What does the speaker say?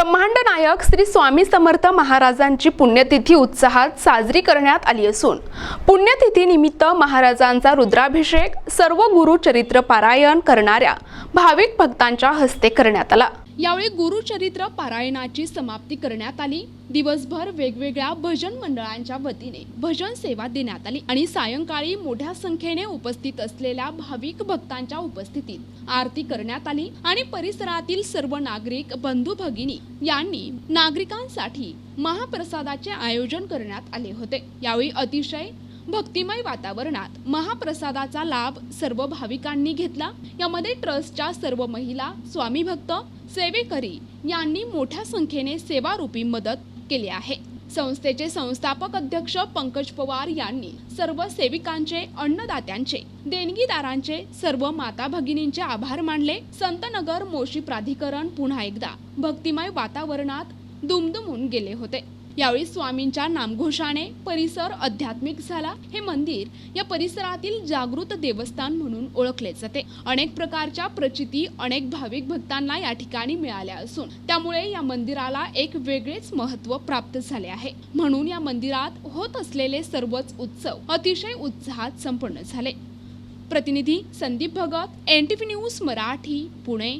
ब्रह्मांड नायक श्री स्वामी समर्थ महाराजांची पुण्यतिथी उत्साहात साजरी करण्यात आली असून पुण्यतिथीनिमित्त महाराजांचा रुद्राभिषेक सर्व गुरुचरित्र पारायण करणाऱ्या भाविक भक्तांच्या हस्ते करण्यात आला. यावेळी गुरुचरित्र पारायणाची समाप्ती करण्यात आली. दिवसभर वेगवेगळ्या भजन मंडळांच्या वतीने भजन सेवा देण्यात आली आणि सायंकाळी मोठ्या संख्येने उपस्थित असलेल्या भाविक भक्तांच्या उपस्थितीत आरती करण्यात आली आणि परिसरातील सर्व नागरिक बंधू भगिनी यांनी नागरिकांसाठी महाप्रसादाचे आयोजन करण्यात आले होते. यावेळी अतिशय भक्तिमय वातावरणात महाप्रसादाचा लाभ सर्व भाविकांनी घेतला. यामध्ये ट्रस्टच्या सर्व महिला स्वामी भक्त सेवेकरी यांनी मोठ्या संख्येने सेवारूपी मदत केली आहे. संस्थेचे संस्थापक अध्यक्ष पंकज पवार यांनी सर्व सेविकांचे अन्नदात्यांचे देणगीदारांचे सर्व माता भगिनींचे आभार मानले. संतनगर मोशी प्राधिकरण पुन्हा एकदा भक्तिमय वातावरणात दुमदुमून गेले होते. यावेळी स्वामींच्या नामघोषाने परिसर आध्यात्मिक झाला. हे मंदिर या परिसरातील जागृत देवस्थान म्हणून ओळखले जाते. अनेक प्रकारच्या प्रचिती अनेक भाविक भक्तांना या ठिकाणी मिळाल्या असून त्यामुळे या मंदिराला एक वेगळेच महत्त्व प्राप्त झाले आहे. म्हणून या मंदिरात होत असलेले सर्वच उत्सव अतिशय उत्साहात संपन्न झाले. प्रतिनिधी Sandeep Bhagat N T V news Marathi Pune.